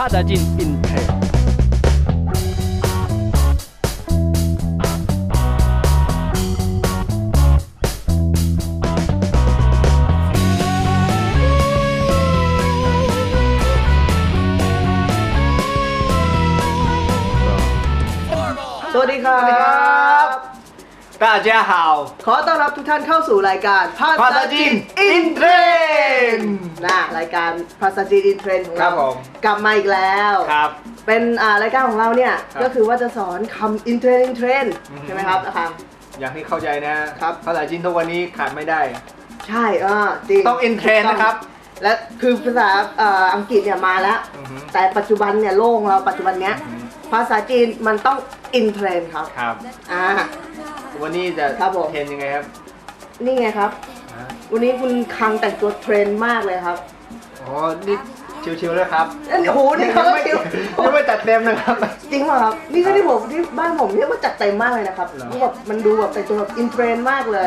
拍得进硬体。大家好 ขอต้อนรับทุกท่านเข้าสู่รายการภา ภา ษา ษาจี จีน น อิน in เทรน trend นะรายการภาษาจีนอินเทรนของ ครั เรา บผม กลับมาอีกแล้ว ครับ เป็นอ่ารายการของเราเนี่ย ครับ ก็คือว่าจะสอนคำอินเทรนอินเทรน อืม ใช่ไหมครับอาคาร อย่างที่เข้าใจนะครับ ภาษาจีนทุกวันนี้ขาดไม่ได้ ใช่อ่าจริง ต้อง in trend นะครับ และคือภาษาเอ่ออังกฤษเนี่ยมาแล้ว อือฮึ แต่ปัจจุบันเนี่ยโลกเราปัจจุบันเนี้ย อือฮึ ภาษาจีนมันต้องอินเทรนครับ ครับ อ่า วันนี้จะครับผม เทรนยังไงครับนี่ไงครับ อ่าวันนี้คุณคังแต่งตัวเทรนมากเลยครับ อ๋อนี่ชิวๆเลยครับเอ้ยโอ้โหนี่เขายังไม่ชิว ยังไม่จัดเต็มนะครับ จริงเปล่ะครับ นี่ก็ที่ผมที่บ้านผมเรียกว่าจัดเต็มมากเลยนะครับเหรอ นี่แบบมันดูแบบแต่งตัวแบบอินเทรนมากเลย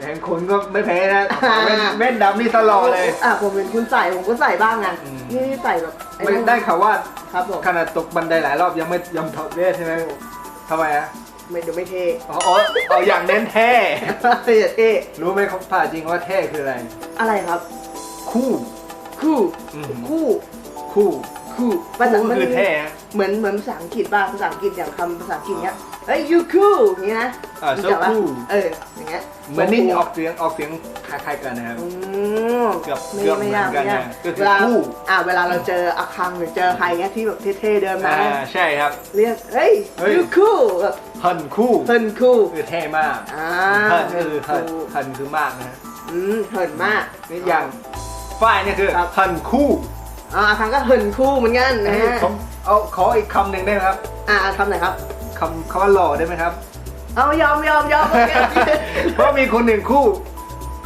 เห็นคุณก็ไม่แพ้นะอ่า แว่นแว่นดำนี่ตลอดเลย อะผมเห็นคุณใส่ผมก็ใส่บ้างไงอืม นี่ใส่แบบอ้ไม่นั่นได้ข่าวว่าครับผมขนาดตกบันไดหลายรอบยังไม่ยอมถอดเวทใช่ไหมทำไมอะ ไม่เดี๋ยวไม่เท่อ๋ออ๋อเอาอย่างเน้นเท่อย่าเท่รู้ไหมเขาผ่าจริงว่าเท่คืออะไร อะไรครับ คู่ คู่อืม คู่คู่คู่คู่คือเท่นะเหมือนเหมือนภาษาอังกฤษบ้างภาษาอังกฤษอย่างคำภาษาอังกฤษเนี้ยเฮ้ย you cool อย่างนี้นะอ่ารู้ so จักปะ cool เอออย่างเงี้ย เหมือนนี่ออกเสียงออกเสียงคล้ายๆกันนะครับ อืมเกือบไม่เกือบไม่ยากเหมือนกันไม่ยากนะก็คือเวลาคู่ อ่าเวลาเราเจออาคังหรือเจอใครเงี้ยที่แบบเท่ๆเดินมาอ่าใช่ครับ เรียกเฮ้ยเฮ้ย you cool แบบ ฮันคู่เฮินคู่คือเท่มากอ่าฮันก็คือฮัน cool ฮันคือมากนะอืมเหินมากนี่อย่างฝ้ายเนี่ยคือครับฮันคู่อ่าอาคังก็เหินคู่เหมือนกันนะเอ้ยผมเอาขออีกคำหนึ่งได้ไหมครับ อ่าคำไหนครับคำคำว่าหล่อได้ไหมครับ เอายอมยอมยอมโอเคเพราะมีคนหนึ่งคู่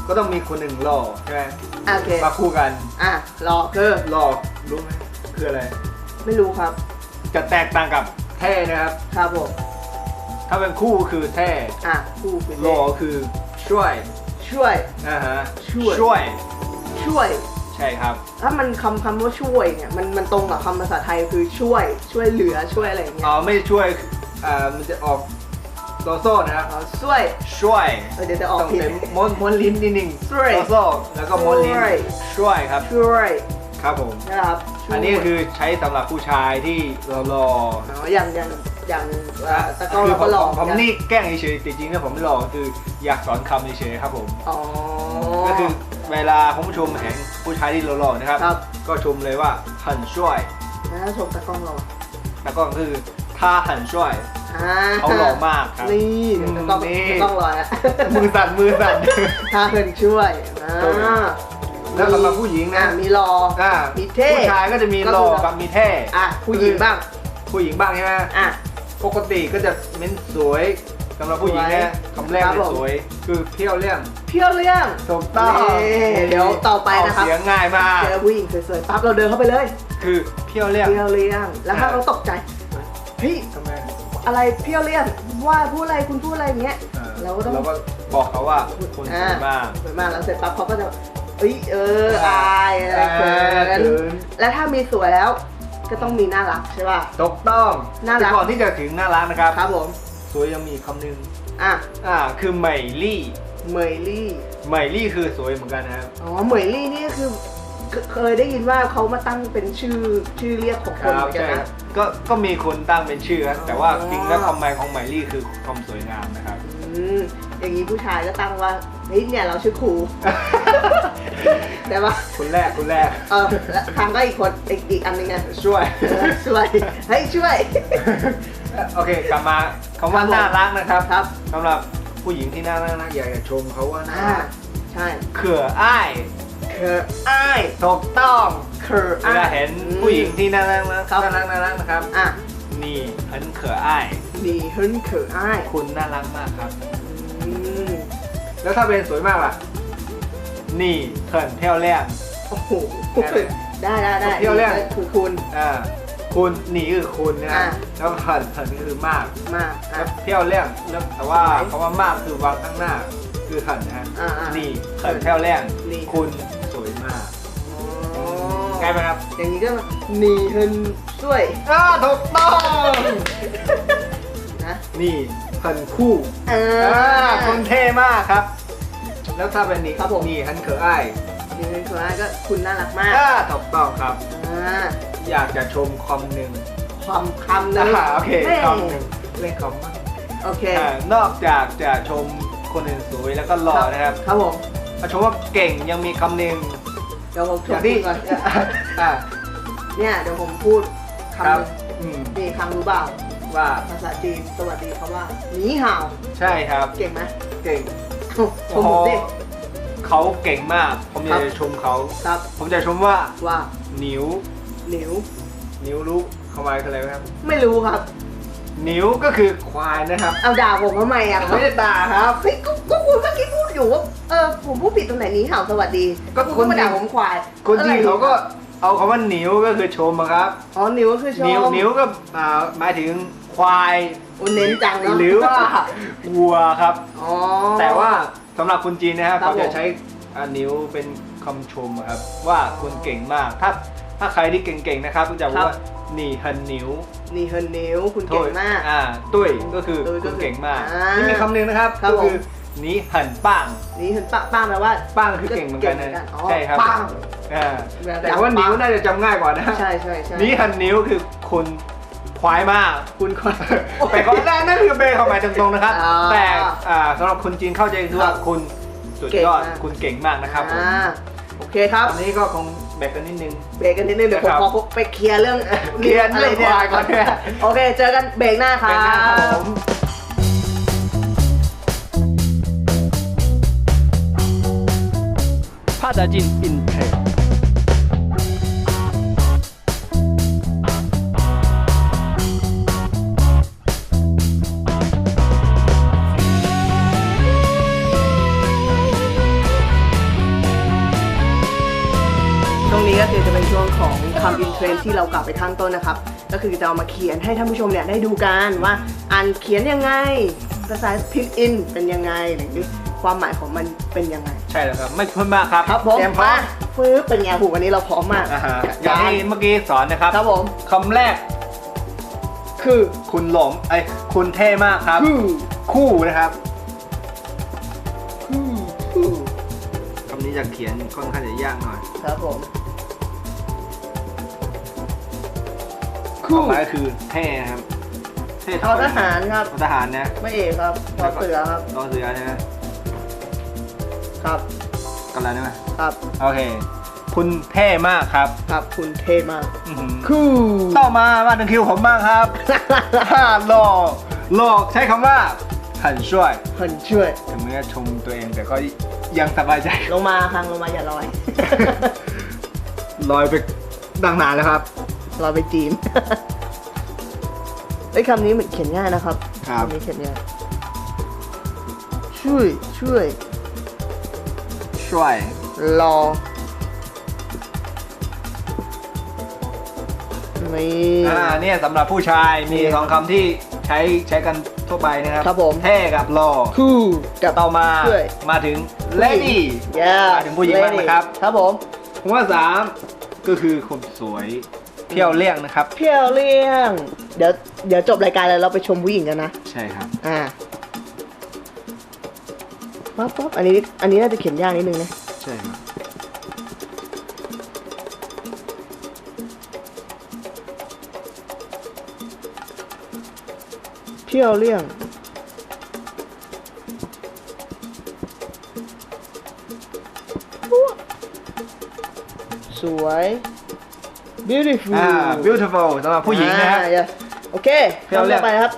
ก็ต้องมีคนหนึ่งหล่อใช่ไหมโอเคมาคู่กันอะรอคือหล่อรู้ไหมคืออะไร ไม่รู้ครับ จะแตกต่างกับเท่นะครับ ครับผม ถ้าเป็นคู่คือเท่อะคู่เป็นหล่อคือช่วย ช่วยนะฮะช่วย ช่วย ช่วย ใช่ครับ ถ้ามันคำคำว่าช่วยเนี่ยมันมันตรงกับคำภาษาไทยคือช่วย ช่วยเหลือช่วยอะไรอย่างเงี้ยอ๋อ ไม่ช่วย อ่า มันจะออกโซโซ่นะครับอ๋อช่วยช่วย เออเดี๋ยวจะออกต้องผิด เป็นม้วนม้วนลิ้นนิดนึงช่วยโซโซ่แล้วก็ม้วนลิ้นช่วย ช่วยครับ ช่วยครับผม นะครับช่วยอันนี้คือใช้สำหรับผู้ชายที่รอรอ อ๋ออย่างอย่าง อย่างเอ่อตะกร้อคือเราผก็มหลอกผมนี่แกล้งเฉยๆแต่จริงๆแล้วผมไม่หลอกคืออยากสอนคำเฉยๆครับผม อ๋อก็คือเวลาคุณผู้ชมเห็นผู้ชายที่หล่อๆนะครับ ครับก็ชมเลยว่าหันช่วยนะชมตะกร้องเราแล้วก็คือถ้าหันช่วยอ่าเขาหล่อมากครับ นี่เดี๋ยวตะกร้องนี่ ตะกร้องลอยอะมือสั่นมือสั่น ถ้าเพิ่นช่วยอ่าแล้วสำหรับผู้หญิงอะนะมีรอ อ่ามีเท่ผู้ชายก็จะมีหล่อกับมีเท่อะผู้หญิงบ้างผู้หญิงบ้างใช่ไหมอะ ปกติก็จะเน้นสวยสำหรับผู้หญิงเนี่ยคำแรกครับเลยผมสวยคือเพี้ยวเลี่ยมเพี้ยวเรื่องถูกต้องนี่เดี๋ยวต่อไปนะครับเสียงง่ายมากเจอผู้หญิงสวยๆปั๊บเราเดินเข้าไปเลย คือเพี้ยวเลี่ยมเพี้ยวเรื่องแล้วถ้าเขาตกใจเฮ้ยทำไมอะไรเพี้ยวเรื่องว่าพูดอะไรคุณพูดอะไรอย่างเงี้ยเออเราก็ต้องเราก็บอกเขาว่าคุณสวยมากสวยมากแล้วเสร็จปั๊บเขาก็จะเอ้ยเอออายอะไรเขิเขินนแล้วถ้ามีสวยแล้ว ก็ต้องมีน่ารักใช่ป่ะ ถูกต้องน่ารัก แต่ก่อนที่จะถึงน่ารักนะครับครับผมสวยยังมีคำหนึ่งอะอ่าคือเหมยลี่เหมยลี่เหมยลี่คือสวยเหมือนกันนะครับ อ๋อเหมยลี่นี่ก็คือเคเคยได้ยินว่าเขามาตั้งเป็นชื่อชื่อเรียกของคนเหมือนกันใช่ครันะบก็ก็มีคนตั้งเป็นชื่อครับแต่ว่าอ๋อ จริงแล้วความหมายของเหมยลี่คือความสวยงามนะครับ อืม อย่างนี้ผู้ชายก็ตั้งว่าเฮ้ยเนี่ยเราชื่อครูแต่ว่าคนแรกคนแรกเออแล้วทางก็อีกคนอีกอีกอันหนึงไงช่วย เออช่วยเฮ้ยช่วย โอเค กลับมาคำว่าครับผมน่ารักนะครับครับ สำหรับผู้หญิงที่น่ารักนะอยากจะชมเขาว่าน่าอ่ารักใช่เขื่ออ้ายเคออ้ายถูกต้องเคอเวอ้าลาย เห็นผู้หญิงที่น่ารักนะครับ น่ารักน่ารักนะครับ อะนี่เห็นเขื่ออ้าย ดีเฮิรนเคออ้าย คุณน่ารักมากครับอื มแล้วถ้าเป็นสวยมากล่ะ นี่เถินเที่ยวแรก โอ้โหได้ไหมได้ได้ได้เที่ยวเรื่องคือคุณอ่าคุณนี่คือคุณนะอ่าแล้วเถินเถินนี่คือมากมากแล้อะวเที่ยวแรกแล้วแต่ว่าคำว่ามากคือวางข้างหน้า คือเถินนะฮะอ่าอ่านี่เถินเที่ยวแรกนี่คุณสวยมากอ๋อใกล้ไหมครับ อย่างนี้ก็หนีเฮินช่วยอ่าถูกต้องนะนี่ ฮันคู่เออ่าอคนเท่มากครับ แล้วถ้าเป็นนี่ครับผมนี่ฮันเขออ้ายหนีเฮินช่วยก็คุณน่ารักมากอ่าถูกต้องครับ อ่าอยากจะชมคอมหนึ่งความคำนึงอ่าโอเคแม่คอมหนึ่งเล่นคอมมากโอเคอ่านอกจากจะชมคนอื่นสวยแล้วก็หล่อนะครับครับผมมาชมว่าเก่งยังมีคำหนึ่งเดี๋ยวผมชอมย่างที่ก่อนอ่าเนี่ยเดี๋ยวผมพูดคคำรัหบนึงอืมนี่คำรู้เปล่า ว่า ภาษาจีนสวัสดีเขาว่าหนีห่าวใช่ครับ เก่งไหมเก่งชมผมดิเขาเก่งมาก ผมอยากครัจะบชมเขา ครับ ผมจะชมว่าว่านิ้วหนิวนิ้วรู้เขาหมายคืออะไรไหมครับ ไม่รู้ครับ นิ้วก็คือควายนะครับ เอาด่าผมทำไมอะไม่ได้ด่าครับเฮ้ยก็ก็คุณเมื่อกี้พูดอยู่ว่าเออผมพูดผิดตรงไหนหนี้ห่าวสวัสดี ก็คุณคนก็มาด่าผมควาย คนจีนอะไรเขาก็เอาคำว่านิ้วก็คือชมอะครับ อ๋อ นิ้วก็คือชม นิ้วนิ้วก็อ่าหมายถึง ควายโอ้เน้นจังเนาะหรือว่าวัวครับ อ๋อ แต่ว่าสำหรับคนจีนนะครับครับเขาจะผม ใช้อ่านิ้วเป็นคำชมอะครับ ว่าคุณเก่งมาก ถ้าถ้าใครที่เก่งๆนะครับก็จะบอกว่านี่ฮันนิ้วนี่เฮินนิ้วคุณเก่งมาก อ่าตุ้ยก็คือตุ้ยก็คุณคือเก่งมากอ่านี่นี่มีคำหนึ่งนะครับครับก็คือผมนี้หันป้างนี่เฮินป้าป้าแปลว่า ป้างคือเก่งเหมือนกันนะอ๋อใช่ครับป้าง อ่าแบบแต่ว่านิ้วน่าจะจำง่ายกว่านะ ใช่ใช่ใช่ นี้หันนิ้วคือคุณ ควายมากคุณควายแต่ก่อนหน้านั่นคือเป็นความหมายตรงๆนะครับ อ๋อแต่อ่าสำหรับคนจีนเข้าใจคือว่าครับคุณสุดเก่งยอดมาก คุณเก่งมากนะครับผมอ่าโอเคครับตอนนี้ก็คงแบกกันนิดนึง เบรกกันนิดนึงเดี๋ยวผมนะครับ ขอไปเคลียร์เรื่องเคลียร์เรื่องควายก่อนเนี่ย โอเค เจอกันเบรกหน้าครัแบกนะครับบผมพาดาจินอินเทรช่ ช่วงของคำอินเทรนที่เรากลับไปข้างต้นนะครับ ก็คือจะเอามาเขียนให้ท่านผู้ชมเนี่ยได้ดูกันว่าอ่านเขียนยังไงภาษาพิมพ์อินเป็นยังไงหรือความหมายของมันเป็นยังไง ใช่แล้วครับ ไม่เพิ่มมากครับครับผมเตรียมพร้อมฟื้นเป็นไงหูวันนี้เราพร้อมมากอ่าฮะอย่างที่เมื่อกี้สอนนะครับครับผมคำแรก คือคุณหลงไอ้ยคุณเท่มากครับ คือคู่นะครับคือคือคำนี้จะเขียนค่อนข้างจะยากหน่อย ครับผม ความหมายคือเท่นะครับเท่ทอทหารครับทหารนะไม่เอกครับทอเสือครับต่อเสือนะฮะครับกันแล้วใช่ไหมครับ โอเค คุณเท่มากครับ ครับ คุณเท่มากอื้อหือคือต่อมามาถึงคิวผมบ้างครับฮ่าหลอกหลอกใช้คำว่าหันช่วยคนช่วยถึงแม้จะชมตัวเองแต่ก็ยังสบายใจ ลงมาคังลงมาอย่าลอย ลอยไปดังนานแล้วครับ ลอยไปจีนไอ้ยคำนี้เหมือนเขียนง่ายนะครับครับ คำนี้เขียนง่ายช่วยช่วยช่วยรอนี่ อ่าเนี่ยสำหรับผู้ชายมีนี่สองคำที่ใช้ใช้กันทั่วไปนะครับครับผมเท่กับหล่อคู่กับ ต่อมาช่วย มาถึง lady ย่ามาถึงผู้หญิงบ้างนะครับ ครับผมผมว่าสามก็คือคนสวย เที่ยวเลี่ยงนะครับ เพียวเลี่ยง เดี๋ยวเดี๋ยวจบรายการแล้วเราไปชมผู้หญิงกันนะ ใช่ครับ อ่าปั๊บปั๊บอันนี้อันนี้น่าจะเขียนยากนิดนึงนะ ใช่ครับ เที่ยวเลี่ยง สวย beautiful อ่า beautiful สำหรับผู้หญิงนะครับ อ่า yes โอเคเที่ยวเลี่ยงคำต่อไปนะครับ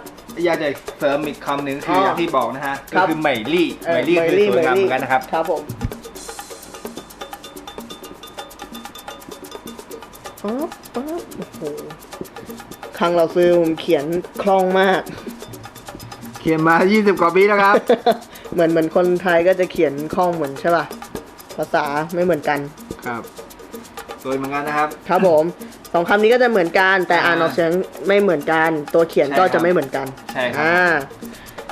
อยากจะเสริมอีกคำหนึ่งคือออออย่างที่บอกนะฮะครัก็บ คือเหมยลี่เอ่เหมอยลี่คือสวยงามเหมือนกันนะครับ ครับผมป๊บป๊บโอ้โหครั้งเราซื้อผมเขียนคล่องมาก เขียนมา 20 กว่าปีแล้วครับ เหมือนเหมือนคนไทยก็จะเขียนคล่องเหมือนใช่ป่ะ ภาษาไม่เหมือนกัน ครับ สวยเหมือนกันนะครับ ครับผมสองคำนี้ก็จะเหมือนกัน แต่อ่านออกเสียงไม่เหมือนกัน ตัวเขียนก็ใช่ครับจะไม่เหมือนกันใช่ครับอ่า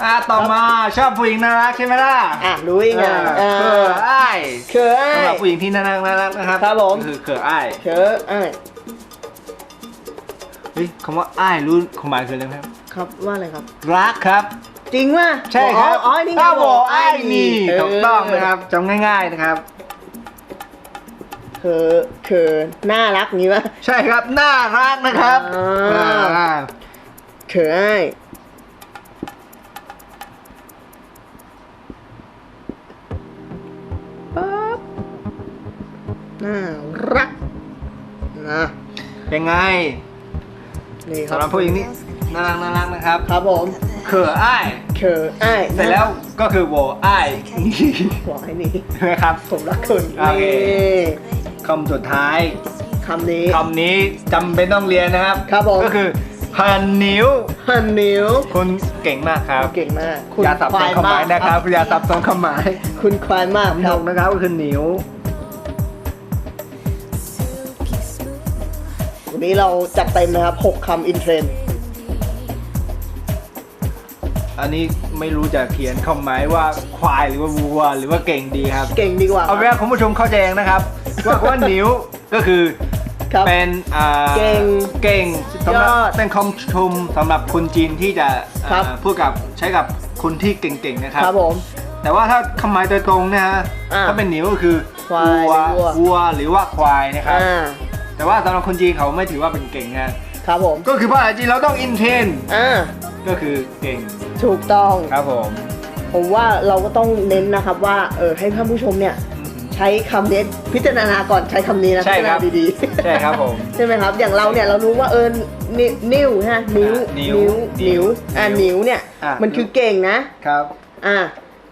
อะต่อมาชอบผู้หญิงน่ารักใช่ไหมล่ะอะรู้ยังไงเออ่าอเขินอ้ายเขินอ้าสำหรับยผู้หญิงที่น่ารักน่ารักนะครับครับผมก็คือเขินอ้ายเขินอ้ายเฮ้ยคำว่าอ้ายรู้ความหมายคืออะไรไหมครับ ครับว่าอะไรครับ รักครับจริงว่ะใช่ครับอ๋ออ๋อนี่ไงถ้าบอกอ้ายนี่เถูกต้องนะครับจำง่าย ๆนะครับ เขินเขินน่ารักงี้ป่ะใช่ครับ น่ารักนะครับอ่าอ่าเขินอ้ายปั๊บน่ารักนะเป็นไงนี่คสำหรัรับบผู้หญิงนี่น่ารักน่ารักนะครับ ครับผมเขินอ้ายเขินอ้ายเสร็จแล้วก็คือโวอ้ายนี่หัวไอ้นี่นะครับผมรักคุณโอเคนี่ คำสุดท้ายคำนี้ คำนี้จำเป็นต้องเรียนนะครับ ครับผม ก็คือพันนิ้วฮันนิ้ว คุณเก่งมากครับ เก่งมาก คุณอย่าสับสนความหมายนะครับอย่าสับสนความหมาย คุณควายมากคถูรับกนะครับก็คือนิ้ว วันนี้เราจัดเต็มนะครับ 6คำอินเทรนด์อันนี้ไม่รู้จะเขียนความหมายว่าควายหรือว่าวัว หรือว่าเก่งดีครับ เก่งดีกว่าเอาเป็นว่าคุณผู้ชมเข้าใจเองนะครับ ว่าคำว่านิ้วก็คือครับเป็นอ่าเก่งเก่งสำหรับยอดเป็นคำชมสำหรับคนจีนที่จะอ่าครับ พูดกับใช้กับคนที่เก่งๆนะครับ ครับผม แต่ว่าถ้าคำหมายโดยตรงนะฮะอ่าถ้าเป็นนิ้วก็คือควายวัวหรือวัว วัวหรือว่าควายนะครับ อ่าแต่ว่าสำหรับคนจีนเขาไม่ถือว่าเป็นเก่งนะครับผมก็คือภาษาจีนเราต้องอินเทนอ่าก็คือเก่งถูกต้อง ครับผม ผมว่าเราก็ต้องเน้นนะครับว่าเออให้ท่านผู้ชมเนี่ย ใช้คำนี้พิจารณาก่อนใช้คำนี้นะใช่พิจารครัณาบ ดีใช่ครับผม ๆ ใช่ไหมครับ อย่างเราเนี่ยเรารู้ว่าเออนินิ้วฮะนิ้วอ่านิ้วนิ้วนิ้นิ้ววอ่านิ้วเนี่ยอะ มันคือเก่งนะ ครับอ่า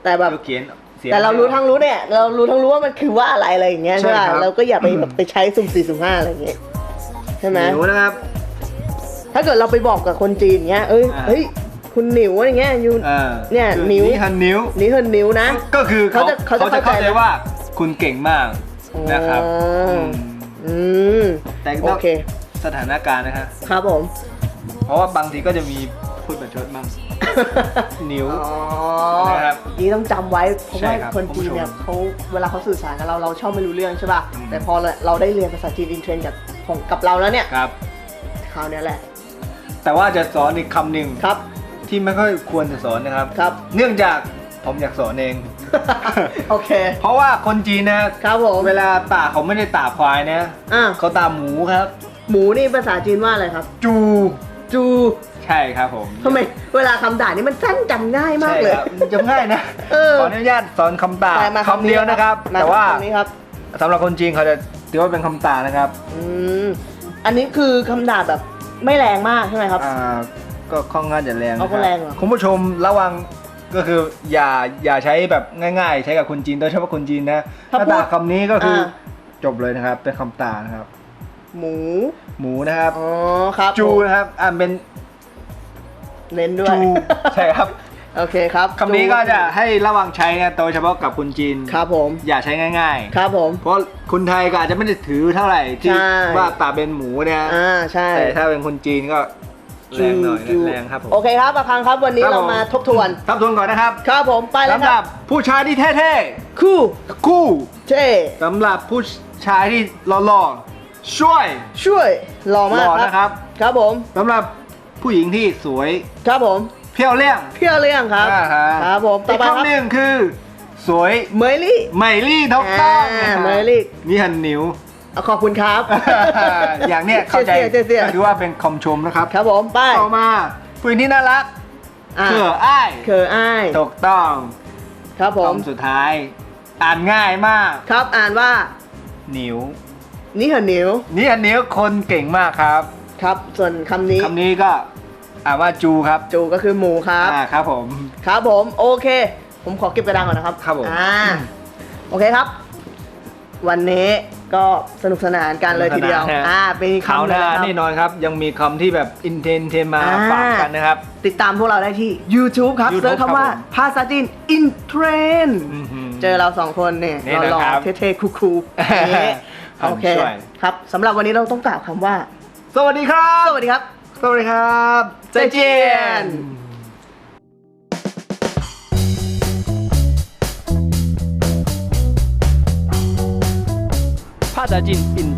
แต่แบบก็เขียนสียง แต่เรารู้ทั้งรู้เนี่ย เรารู้ทั้งรู้ว่ามันคือว่าอะไรอะไรอย่างเงี้ยใช่ใช่ป่ะครับ เราก็อย่าไปแบบไปใช้สุ่มสี่สุ่มห้าอะไรอย่างเงี้ยใช่ไหมนิ้วนะครับ ถ้าเกิดเราไปบอกกับคนจีนเงี้ยเอ้ยอ่า เฮ้ยคุณหนิวอะไรเงี้ยยู อ่าเนี่ยคือนิ้วนี่ฮันนิ้ว นี่คือนิ้วนะ ก็คือเขาเขาจะเขาจะเขาจะเข้าเข้าใจใจว่า คุณเก่งมากนะครับอ๋ออืมอืมแต่โอต้องเค สถานการณ์นะฮะครับผม เพราะว่าบางทีก็จะมีพูดประชดบ้างนิ้วอ๋อนะครับนี่ต้องจำไว้เพราะใช่ว่าครับคนจีนเนี่ยคุณผู้ชมเขาเวลาเขาสื่อสารกับเราเราชอบไม่รู้เรื่องใช่ป่ะอืมแต่พอเราได้เรียนภาษาจีนอินเทรนกับของกับเราแล้วเนี่ยครับคราวเนี้ยแหละ แต่ว่าจะสอนอีกคำหนึ่งครับ ที่ไม่ค่อยควรจะสอนนะครับครับ เนื่องจากผมอยากสอนเอง โอเค เพราะว่าคนจีนนะครับผมเวลาตากเขาไม่ได้ตากควายนะอะเขาตากหมูครับ หมูนี่ภาษาจีนว่าอะไรครับ จู จูใช่ครับผมทำไมเวลาคำด่านี่มันสั้นจำง่ายมากเลยใช่ครับจำง่ายนะเออขออนุญาตสอนคำตากไปมาคำเดียวนะครับมแต่ว่าคำนี้ครับสำหรับคนจีนเขาจะถือว่าเป็นคำตากนะครับอืมอันนี้คือคำด่าแบบไม่แรงมากใช่ไหมครับอ่าก็ค่อนข้างจะแรงนะคเอาบก็แรงเหรอคุณผู้ชมระวัง ก็คืออย่าอย่าใช้แบบง่าย ๆ ใช้กับคนจีนโดยเฉพาะคนจีนนะถ้าถ้าพูดตากคำนี้ก็คืออา จบเลยนะครับเป็นคำตากนะครับ หมู หมูนะครับ อ๋อครับจูนะครับอ่านเป็นเน้นด้วย จูใช่ครับโอเคครับคำนี้ก็จะให้ระวังใช้นะโดยเฉพาะกับคนจีน ครับผม อย่าใช้ง่าย ครับผม ๆ เพราะคนไทยก็อาจจะไม่ได้ถือเท่าไหร่ที่ใช่ ว่าตากเป็นหมูเนี่ย อ่า ใช่ แต่ถ้าเป็นคนจีนก็ แรงหน่อยนะจูแรงครับผมโอเคครับประคังครับวันนี้ครับเราผม มาทบทวน ทบทวนก่อนนะครับครับผมไปแล้วสำหครัรับบผู้ชายที่เท่คู่ๆคู่เจ้สำหรับผู้ชายที่หล่อๆช่วย ช่วยหล่อหมากล่อครับนะครับ ครับผมสำหรับผู้หญิงที่สวยครับผมเพี้ยวเลี่ยงเพี่ยวเรื่องครับอ่าฮะครับผมต่ออีกไปครับคำหนึ่งคือ สวย เมยลี่ใหม่ลี่ถูกต้องอ่านะครับเมยลี่มีหันนิ้วเอาขอบคุณครับ อย่างเนี้ยเข้าใจเสียเสียเสียถือว่าเป็นคำชมนะครับครับผมไปต่อมาผู้หญิงที่น่ารักอ่าเขืออ้ายเคออ้ายถูกต้องครับผมคำสุดท้าย อ่านง่ายมากครับอ่านว่านิ้วนี่เหรอนิ้วนี่อันนิ้วคนเก่งมากครับครับ ส่วนคำนี้คำนี้ก็อ่านว่าจูครับจูก็คือหมูครับ อ่าครับผม ครับผมโอเค ผมขอเก็บกระดานก่อนนะครับครับผม อ่าโอเคครับ วันนี้ ก็สนุกสนานกันเลยทีเดียว สนุกสนานฮะ อ่าเป็นคราวคำหเลยน้านะครับแน่นอนครับ ยังมีคำที่แบบอินเทนเทนมาอ่าฝากกันนะครับ ติดตามพวกเราได้ที่ YouTube ครับ YouTube เซิร์ชคำว่าครับผมภาษาจีนอินเทรนอื้อหือเจอเราสองคนเนี่ยแน่นอนหล่อครับๆเท่ๆคูลๆอย่างนี้ครับโอเคช่วย ครับสำหรับวันนี้เราต้องกล่าวคำว่า สวัสดีครับ สวัสดีครับ สวัสดีครับ再见达进 in trend